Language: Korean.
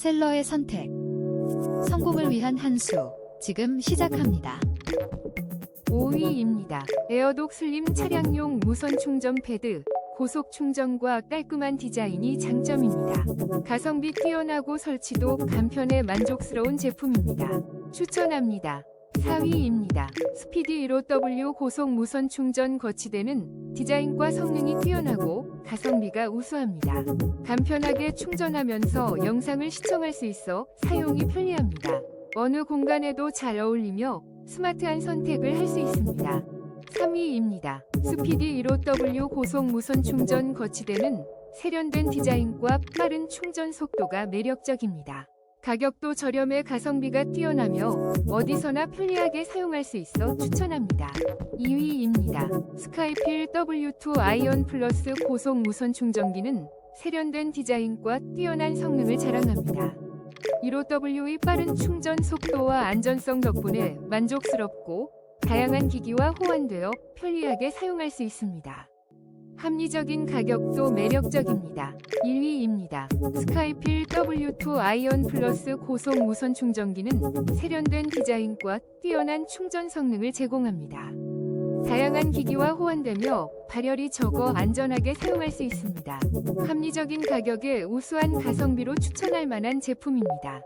셀러의 선택. 성공을 위한 한 수. 지금 시작합니다. 5위입니다. 에어독 슬림 차량용 무선 충전 패드. 고속 충전과 깔끔한 디자인이 장점입니다. 가성비 뛰어나고 설치도 간편해 만족스러운 제품입니다. 추천합니다. 4위입니다. 스피디 15W 고속 무선 충전 거치대는 디자인과 성능이 뛰어나고 가성비가 우수합니다. 간편하게 충전하면서 영상을 시청할 수 있어 사용이 편리합니다. 어느 공간에도 잘 어울리며 스마트한 선택을 할 수 있습니다. 3위입니다. 스피디 15W 고속 무선 충전 거치대는 세련된 디자인과 빠른 충전 속도가 매력적입니다. 가격도 저렴해 가성비가 뛰어나며 어디서나 편리하게 사용할 수 있어 추천합니다. 2위입니다. 스카이필 W2 아이언 플러스 고속 무선 충전기는 세련된 디자인과 뛰어난 성능을 자랑합니다. 15W의 빠른 충전 속도와 안전성 덕분에 만족스럽고 다양한 기기와 호환되어 편리하게 사용할 수 있습니다. 합리적인 가격도 매력적입니다. 1위입니다. 스카이필 W2 아이언 플러스 고속 무선 충전기는 세련된 디자인과 뛰어난 충전 성능을 제공합니다. 다양한 기기와 호환되며 발열이 적어 안전하게 사용할 수 있습니다. 합리적인 가격에 우수한 가성비로 추천할 만한 제품입니다.